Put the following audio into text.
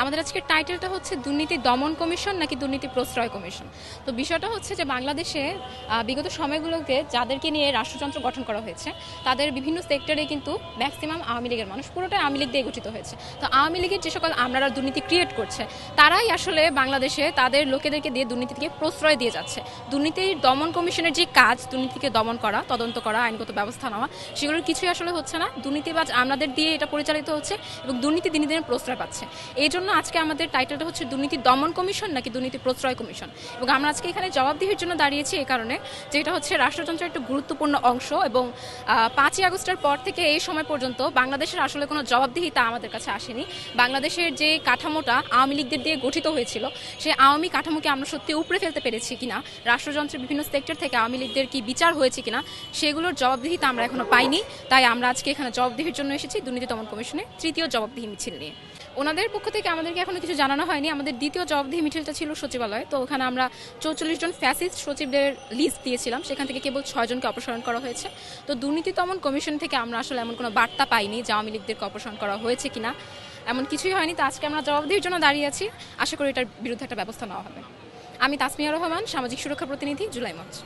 আমাদের আজকের টাইটেলটা হচ্ছে দুর্নীতি দমন কমিশন নাকি দুর্নীতি প্রশ্রয় কমিশন। তো বিষয়টা হচ্ছে যে বাংলাদেশে বিগত সময়গুলোকে যাদেরকে নিয়ে রাষ্ট্রযন্ত্র গঠন করা হয়েছে, তাদের বিভিন্ন সেক্টরে কিন্তু ম্যাক্সিমাম আওয়ামী লীগের মানুষ পুরোটাই আওয়ামী লীগ দিয়ে গঠিত হয়েছে। তো আওয়ামী লীগের যে সকল আমলারা দুর্নীতি ক্রিয়েট করছে, তারাই আসলে বাংলাদেশে তাদের লোকেদেরকে দিয়ে দুর্নীতিকে প্রশ্রয় দিয়ে যাচ্ছে। দুর্নীতির দমন কমিশনের যে কাজ, দুর্নীতিকে দমন করা, তদন্ত করা, আইনগত ব্যবস্থা নেওয়া, সেগুলোর কিছুই আসলে হচ্ছে না। দুর্নীতিবাজ আমলাদের দিয়ে এটা পরিচালিত হচ্ছে এবং দুর্নীতি দিনে দিনে প্রশ্রয় পাচ্ছে। এই জন্য আজকে আমাদের টাইটেলটা হচ্ছে দুর্নীতি দমন কমিশন নাকি দুর্নীতি প্রশ্রয় কমিশন। এবং আমরা আজকে এখানে জবাবদিহির জন্য দাঁড়িয়েছি এই কারণে, যেটা হচ্ছে রাষ্ট্রযন্ত্রের একটা গুরুত্বপূর্ণ অংশ এবং পাঁচই আগস্টের পর থেকে এই সময় পর্যন্ত বাংলাদেশের আসলে কোনো জবাবদিহিতা আমাদের কাছে আসেনি। বাংলাদেশের যে কাঠামোটা আওয়ামী লীগদের দিয়ে গঠিত হয়েছিল, সেই আওয়ামী কাঠামোকে আমরা সত্যি উপড়ে ফেলতে পেরেছি কিনা, রাষ্ট্রযন্ত্রের বিভিন্ন সেক্টর থেকে আওয়ামী লীগদের কি বিচার হয়েছে কিনা, সেগুলোর জবাবদিহিতা আমরা এখনও পাইনি। তাই আমরা আজকে এখানে জবাবদিহির জন্য এসেছি দুর্নীতি দমন কমিশনে তৃতীয় জবাবদিহি মিছিল নিয়ে। ওনাদের পক্ষ থেকে আমাদেরকে এখনও কিছু জানানো হয়নি। আমাদের দ্বিতীয় জবাবদিহি মিছিলটা ছিল সচিবালয়। তো ওখানে আমরা চৌচল্লিশ জন ফ্যাসিস্ট সচিবদের লিস্ট দিয়েছিলাম। সেখান থেকে কেবল ছয়জনকে অপসারণ করা হয়েছে। তো দুর্নীতি দমন কমিশন থেকে আমরা আসলে এমন কোনো বার্তা পাইনি যে আওয়ামী লীগদেরকে অপসারণ করা হয়েছে কিনা। এমন কিছুই হয়নি। তো আজকে আমরা জবাবদিহির জন্য দাঁড়িয়ে আছি। আশা করি এটার বিরুদ্ধে একটা ব্যবস্থা নেওয়া হবে। আমি তাসমিয়া রহমান, সামাজিক সুরক্ষা প্রতিনিধি, জুলাই মঞ্চ।